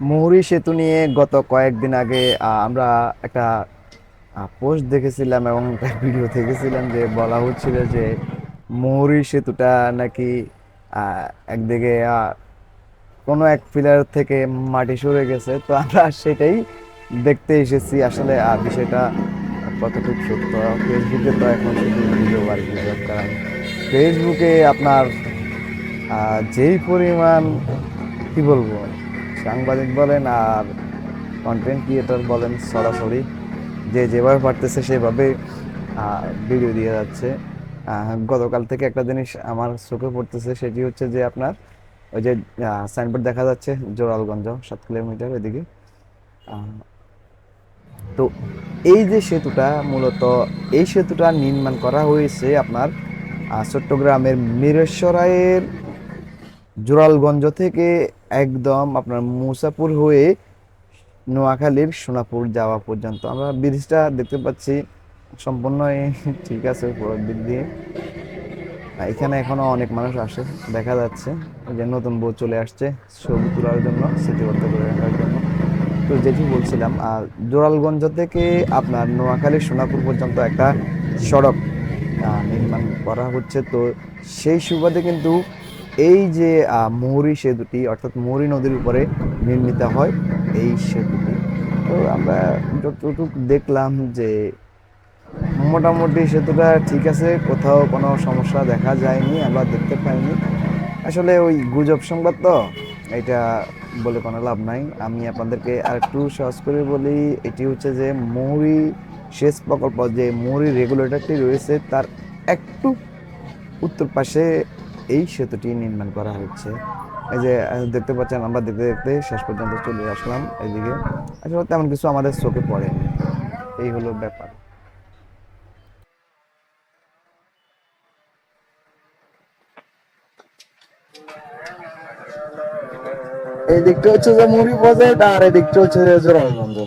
মুহুরী সেতু নিয়ে গত কয়েকদিন আগে আমরা একটা পোস্ট দেখেছিলাম এবং একটা ভিডিও দেখেছিলাম যে বলা হচ্ছিল যে মুহুরী সেতুটা নাকি একদিকে কোনো এক পিলার থেকে মাটি সরে গেছে। তো আমরা সেটাই দেখতে এসেছি। আসলে বিষয়টা কতটুকু সত্য? ফেসবুকে তো এখন শুধু ভিডিও আর কারণ ফেসবুকে আপনার যেই পরিমাণ, কি বলব? সাংবাদিক বলেন আর কন্টেন্ট ক্রিয়েটর বলেন সরাসরি, যে যেভাবে পারতেছে সেভাবে ভিডিও দিয়ে যাচ্ছে। গতকাল থেকে একটা জিনিস আমার চোখে পড়তেছে, সেটি হচ্ছে যে আপনার ওই যে সাইনবোর্ড দেখা যাচ্ছে জোরালগঞ্জ, সাত কিলোমিটার এদিকে তো এই যে সেতুটা মূলত, এই সেতুটা নির্মাণ করা হয়েছে আপনার চট্টগ্রামের মিরেশ্বরাইয়ের জোরালগঞ্জ থেকে একদম আপনার মুসাপুর হয়ে নোয়াখালীর সোনাপুর যাওয়া পর্যন্ত। আমরা ব্রিজটা দেখতে পাচ্ছি, সম্পূর্ণই ঠিক আছে দিক দিয়ে। এখানে এখনও অনেক মানুষ আসে, দেখা যাচ্ছে যে নতুন বউ চলে আসছে ছবি তোলার জন্য স্মৃতিবদ্ধ করে রাখার জন্য। তো যেটি বলছিলাম, আর জোরালগঞ্জ থেকে আপনার নোয়াখালী সোনাপুর পর্যন্ত একটা সড়ক নির্মাণ করা হচ্ছে। তো সেই সুবাদে কিন্তু এই যে মৌরি সেতুটি, অর্থাৎ মৌরি নদীর উপরে নির্মিত হয় এই সেতুটি। তো আমরা যতটুকু দেখলাম যে, মোটামুটি সেতুটা ঠিক আছে, কোথাও কোনো সমস্যা দেখা যায়নি, আমরা দেখতে পাইনি। আসলে ওই গুজব সংবাদ তো, এটা বলে কোনো লাভ নাই। আমি আপনাদেরকে আর একটু সহজ করে বলি, এটি হচ্ছে যে, মৌরি সেচ প্রকল্প, যে মৌরি রেগুলেটরটি রয়েছে, তার একটু উত্তর পাশে এই সেতুটি নির্মাণ করা হচ্ছে। এই যে দেখতে পাচ্ছেন আমরা দেখতে দেখতে শেষ পর্যন্ত চলে আসলাম এইদিকে আসলে তেমন কিছু আমাদের চোখে পড়েনি। এই হলো ব্যাপার। এই দিকটা হচ্ছে যে মুড়ি বাজার আর এই দিকটা হচ্ছে যে জোরালগঞ্জ